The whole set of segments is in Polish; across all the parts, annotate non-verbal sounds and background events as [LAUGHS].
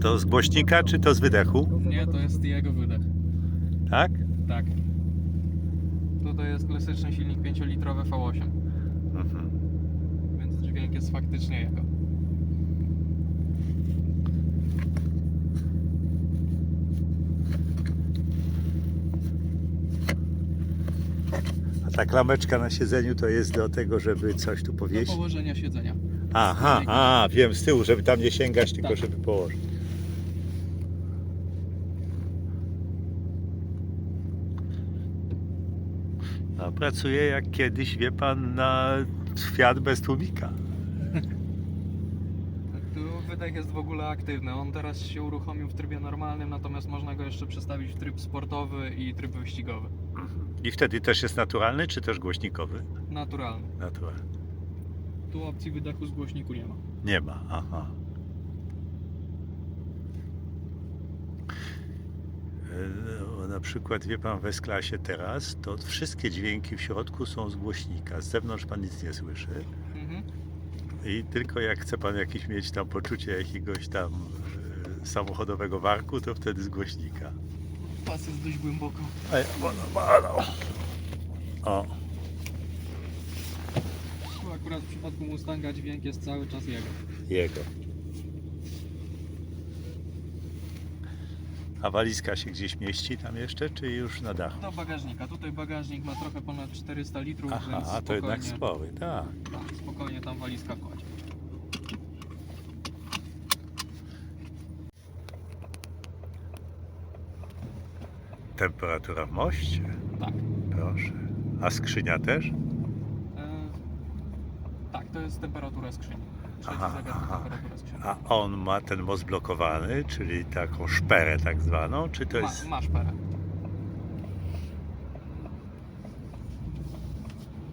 to z głośnika czy to z wydechu? Nie, to jest jego wydech. Tak? Tak. Tutaj jest klasyczny silnik 5-litrowy V8, Mhm. więc dźwięk jest faktycznie jego. A ta klameczka na siedzeniu to jest do tego, żeby coś tu Do powieść? położenia siedzenia. Aha, a, wiem, z tyłu, żeby tam nie sięgać, tylko Tak. żeby położyć. Pracuję jak kiedyś, wie pan, na Fiat bez tłumika. Tu wydech jest w ogóle aktywny. On teraz się uruchomił w trybie normalnym, natomiast można go jeszcze przestawić w tryb sportowy i tryb wyścigowy. I wtedy też jest naturalny, czy też głośnikowy? Naturalny. Naturalny. Tu opcji wydechu z głośniku nie ma. Nie ma, aha. E, no, Na przykład, wie pan, w S-klasie teraz, to wszystkie dźwięki w środku są z głośnika. Z zewnątrz pan nic nie słyszy. Mhm. I tylko jak chce pan jakieś mieć tam poczucie jakiegoś tam e, samochodowego warku, to wtedy z głośnika. Pas jest dość głęboko. Ej, bano, bano. O, Tu akurat w przypadku Mustanga dźwięk jest cały czas jego. jego. A walizka się gdzieś mieści tam jeszcze, czy już na dachu? Do bagażnika. Tutaj bagażnik ma trochę ponad 400 litrów, więc Aha, spokojnie, to jednak spory, tak. tak, spokojnie tam walizka wchodzi. Temperatura w moście? Tak. Proszę. A skrzynia też? E, tak, to jest temperatura skrzyni. Aha. A on ma ten most blokowany, czyli taką szperę tak zwaną, czy to Ma, jest... masz perę.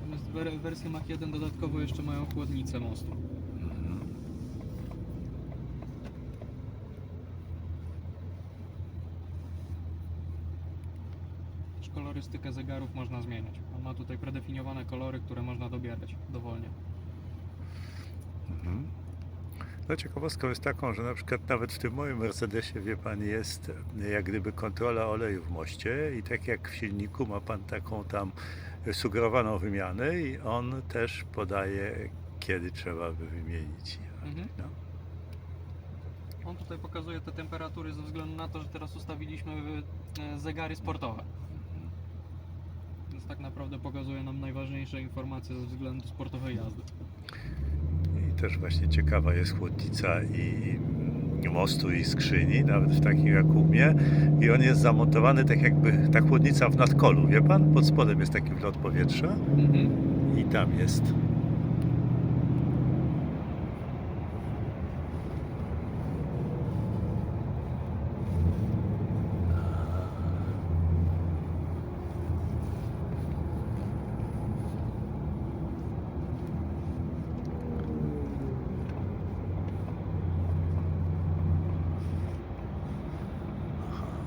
Natomiast wer- wersje Mach 1 dodatkowo jeszcze mają chłodnicę mostu. Mhm. Też kolorystykę zegarów można zmieniać. On ma tutaj predefiniowane kolory, które można dobierać dowolnie. Mhm. No ciekawostką jest taką, że na przykład nawet w tym moim Mercedesie, wie pan, jest e, jak gdyby kontrola oleju w moście i tak jak w silniku ma pan taką tam sugerowaną wymianę i on też podaje, kiedy trzeba by wymienić. Mhm. No. On tutaj pokazuje te temperatury ze względu na to, że teraz ustawiliśmy e, zegary sportowe. Więc tak naprawdę pokazuje nam najważniejsze informacje ze względu sportowej jazdy. Też właśnie ciekawa jest chłodnica i mostu i skrzyni, nawet w takim jak u mnie. I on jest zamontowany tak jakby, ta chłodnica w nadkolu, wie pan? Pod spodem jest taki wlot powietrza Mhm. i tam jest.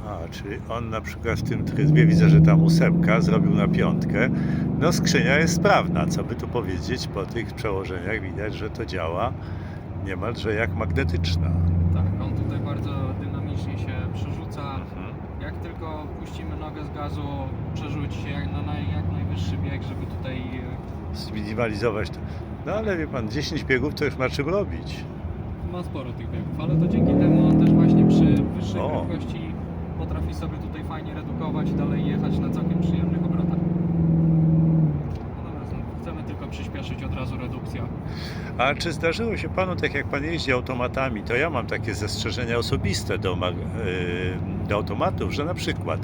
A, czyli on na przykład w tym trybie, widzę, że tam ósemka zrobił na piątkę. No skrzynia jest sprawna, co by tu powiedzieć, po tych przełożeniach widać, że to działa niemalże jak magnetyczna. Tak, on tutaj bardzo dynamicznie się przerzuca. Mhm. Jak tylko puścimy nogę z gazu, przerzuci się jak na naj, jak najwyższy bieg, żeby tutaj e, Zminimalizować to. No ale wie pan, 10 biegów to już ma czym robić. ma sporo tych biegów, ale to dzięki temu on też właśnie przy wyższej O. prędkości potrafi sobie tutaj fajnie redukować i dalej jechać na całkiem przyjemnych obrotach. Natomiast no, chcemy tylko przyspieszyć od razu redukcja. A czy zdarzyło się panu, tak jak pan jeździ automatami, to ja mam takie zastrzeżenia osobiste do, yy, do automatów, że na przykład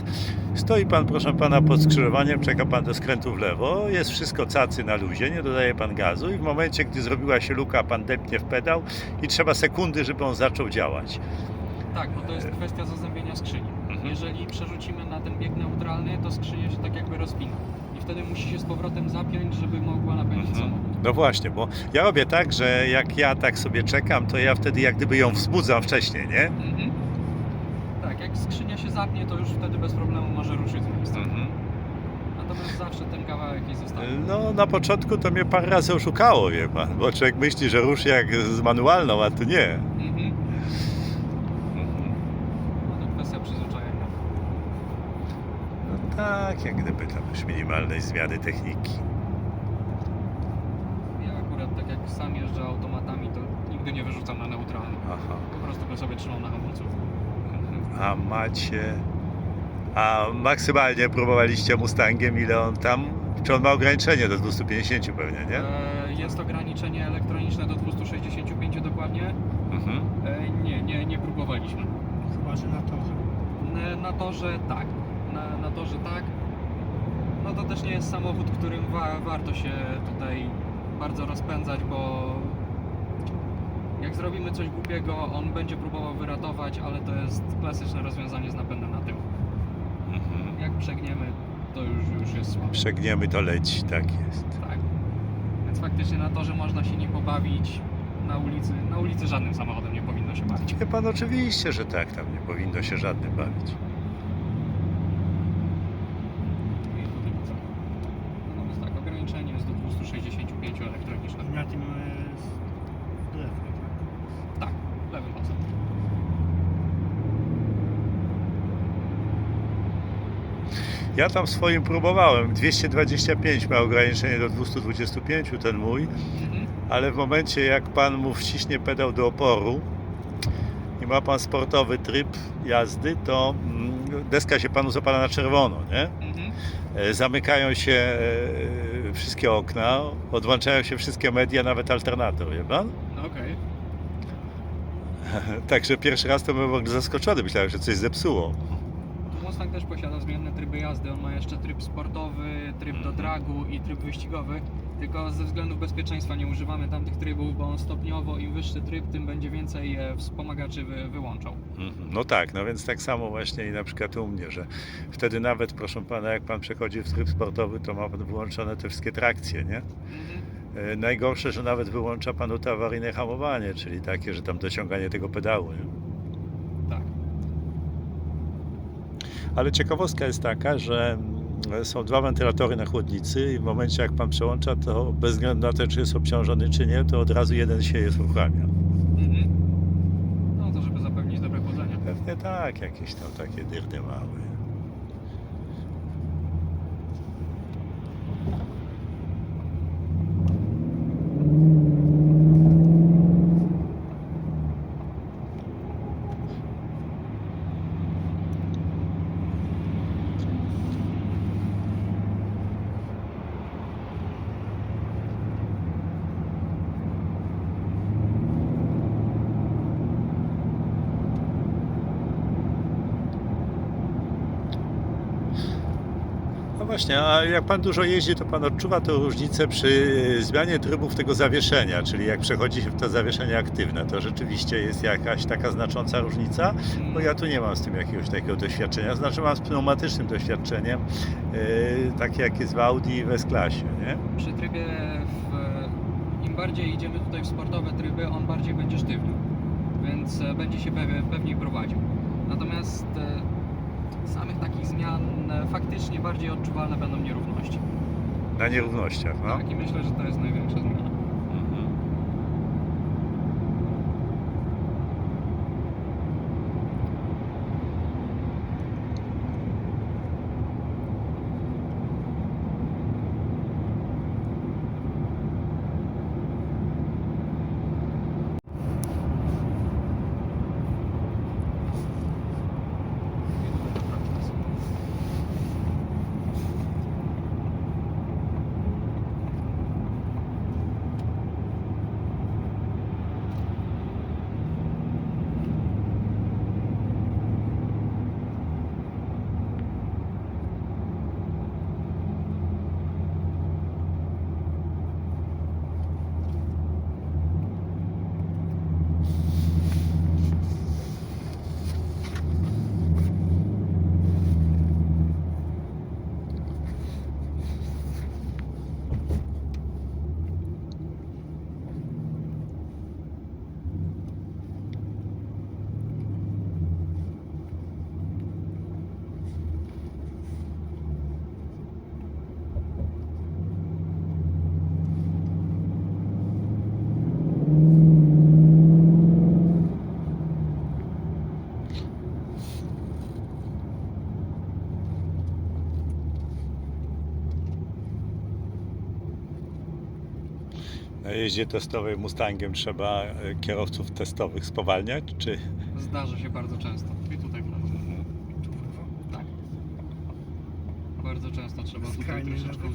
stoi pan, proszę pana, pod skrzyżowaniem, czeka pan do skrętu w lewo, jest wszystko cacy na luzie, nie dodaje pan gazu i w momencie, gdy zrobiła się luka, pan depnie w pedał i trzeba sekundy, żeby on zaczął działać. Tak, bo to jest kwestia zazębienia skrzyni. Mhm. Jeżeli przerzucimy na ten bieg neutralny, to skrzynia się tak jakby rozpina. I wtedy musi się z powrotem zapiąć, żeby mogła napędzić Mhm. samochód. No właśnie, bo ja robię tak, że jak ja tak sobie czekam, to ja wtedy jak gdyby ją wzbudzam wcześniej, nie? Mhm. Tak, jak skrzynia się zapnie, to już wtedy bez problemu może ruszyć z miejsca. Natomiast zawsze ten kawałek jest zostawiony. No, na początku to mnie parę razy oszukało, wie pan, bo człowiek myśli, że ruszy jak z manualną, a tu nie. Mhm. kwestia przyzwyczajenia. No tak, jak gdyby tam już minimalnej zmiany techniki. Ja akurat tak jak sam jeżdżę automatami, to nigdy nie wyrzucam na neutralny. Aha. Po prostu go sobie trzymam na hamulcu. A macie. A maksymalnie próbowaliście Mustangiem, ile on tam. Czy on ma ograniczenie do 250 pewnie, nie? E, Jest ograniczenie elektroniczne do 265 dokładnie. Mhm. E, Nie, nie, nie próbowaliśmy. Chyba, że na torze. Na, na torze tak. Na, na torze tak. No to też nie jest samochód, którym wa, warto się tutaj bardzo rozpędzać, bo jak zrobimy coś głupiego, on będzie próbował wyratować, ale to jest klasyczne rozwiązanie z napędem na tył. Mhm. Jak przegniemy, to już, już jest słabo. Przegniemy to leci, tak jest. Tak. Więc faktycznie na torze można się nim pobawić. Na ulicy, na ulicy żadnym samochodem nie powinno się bawić. Wie pan oczywiście, że tak, tam nie powinno się żadnym bawić. I tutaj co? No więc tak, ograniczenie jest do 265 elektroniczne. I na tym e, z lewej, tak? Tak, lewym pasem. Ja tam swoim próbowałem. 225 ma ograniczenie do 225, ten mój, Mhm. ale w momencie jak pan mu wciśnie pedał do oporu i ma pan sportowy tryb jazdy, to mm, deska się panu zapala na czerwono, nie? Mhm. E, Zamykają się e, wszystkie okna, odłączają się wszystkie media, nawet alternator, wie pan? No okej. [LAUGHS] Także pierwszy raz to byłem zaskoczony, myślałem, że coś zepsuło. Mustang też posiada zmienne tryby jazdy. On ma jeszcze tryb sportowy, tryb do Mhm. dragu i tryb wyścigowy. Tylko ze względów bezpieczeństwa nie używamy tamtych trybów, bo on stopniowo im wyższy tryb, tym będzie więcej e, wspomagaczy wy, wyłączał. Mhm. No tak, no więc tak samo właśnie i na przykład u mnie, że wtedy nawet, proszę pana, jak pan przechodzi w tryb sportowy, to ma pan wyłączone te wszystkie trakcje, nie? Mhm. E, Najgorsze, że nawet wyłącza panu to awaryjne hamowanie, czyli takie, że tam dociąganie tego pedału, nie? Ale ciekawostka jest taka, że mm, są dwa wentylatory na chłodnicy i w momencie jak pan przełącza, to bez względu na to, czy jest obciążony, czy nie, to od razu jeden się jest uruchamia. Mhm. No to żeby zapewnić dobre chłodzenie. Pewnie tak, jakieś tam takie dyrdy małe. No właśnie, a jak pan dużo jeździ, to pan odczuwa tę różnicę przy zmianie trybów tego zawieszenia, czyli jak przechodzi się w to zawieszenie aktywne, to rzeczywiście jest jakaś taka znacząca różnica? Bo ja tu nie mam z tym jakiegoś takiego doświadczenia. Znaczy mam z pneumatycznym doświadczeniem, yy, takie jak jest w Audi i w S-klasie, nie? Przy trybie w, im bardziej idziemy tutaj w sportowe tryby, on bardziej będzie sztywnił, więc e, będzie się pewnie, pewniej prowadził. Natomiast e, samych takich zmian e, faktycznie bardziej odczuwalne będą nierówności. Na nierównościach, no. Tak, i myślę, że to jest największa zmiana. Na jeździe testowej Mustangiem trzeba e, kierowców testowych spowalniać, czy... Zdarza się bardzo często. I tutaj. Tu w lewo. Tak. Bardzo często trzeba tutaj troszeczkę.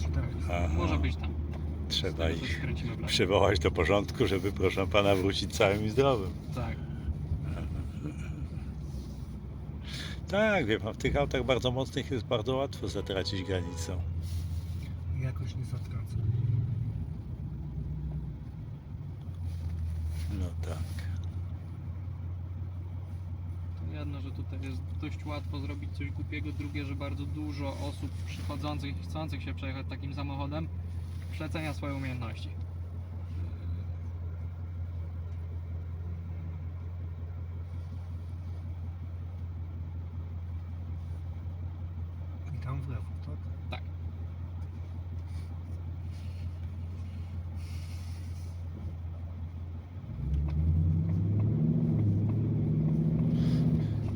Aha. Może być tam. Trzeba ich przywołać do porządku, żeby proszę pana wrócić całym i zdrowym. Tak. Tak, wie pan, w tych autach bardzo mocnych jest bardzo łatwo zatracić granicę. Jakoś nie zatracę. No tak. Jedno, że tutaj jest dość łatwo zrobić coś głupiego, drugie, że bardzo dużo osób przychodzących i chcących się przejechać takim samochodem przecenia swoje umiejętności. I tam w lewo, tak? Tak.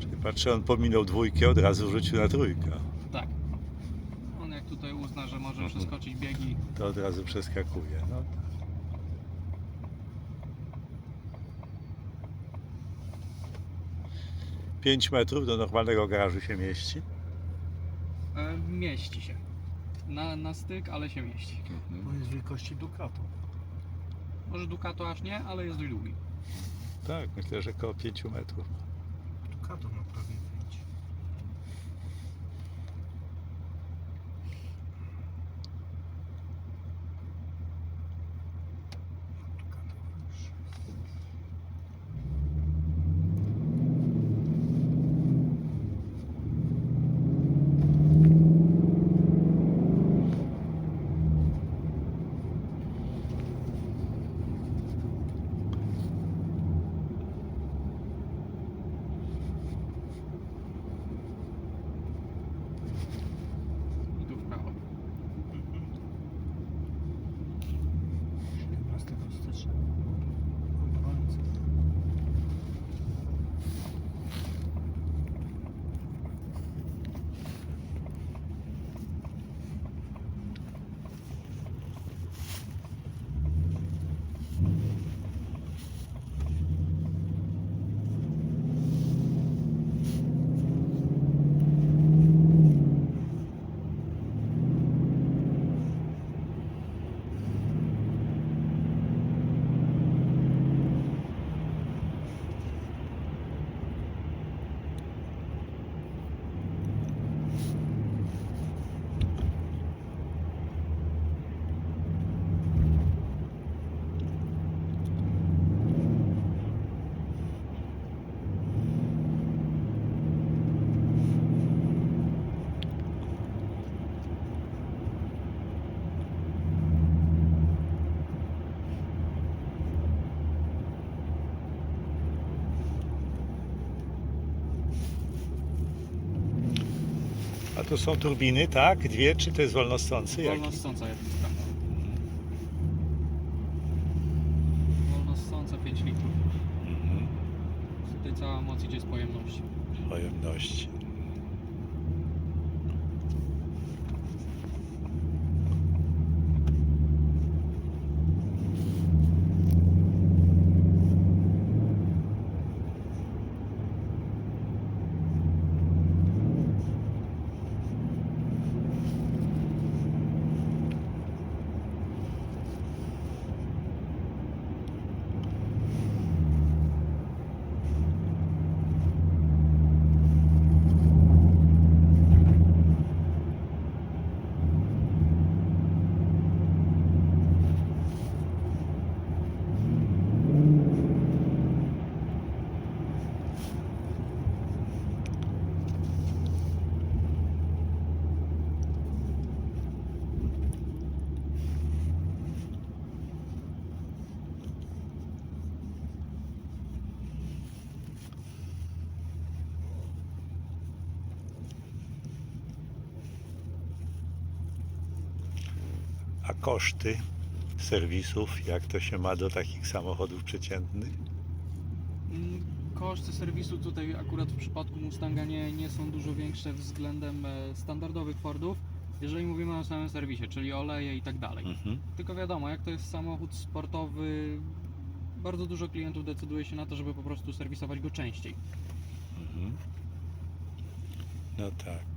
Czyli patrzę, on pominął dwójkę, od razu rzucił na trójkę. Tak. On jak tutaj uzna, że może Mhm. przeskoczyć biegi, To od razu przeskakuje. No. Pięć metrów do normalnego garażu się mieści. e, mieści się. Na, na styk, ale się mieści. Bo jest wielkości Ducato. Może Ducato aż nie, ale jest dość długi. Tak, myślę, że około 5 metrów. Ducato ma prawie 5. Ducato wyższy. I tu w prawo. 17 stycznia. Obrońcy. To są turbiny, tak? Dwie, czy to jest wolnostący? Jaki? Wolno ssąca jest sprawa. Wolno ssąca 5 litrów. Mhm. Tutaj cała moc idzie z pojemności. Pojemności. A koszty serwisów, jak to się ma do takich samochodów przeciętnych? Mm, Koszty serwisu tutaj akurat w przypadku Mustanga nie, nie są dużo większe względem e, standardowych Fordów. jeżeli mówimy o samym serwisie, czyli oleje i tak dalej. Mhm. Tylko wiadomo, jak to jest samochód sportowy, bardzo dużo klientów decyduje się na to, żeby po prostu serwisować go częściej. Mhm. No tak.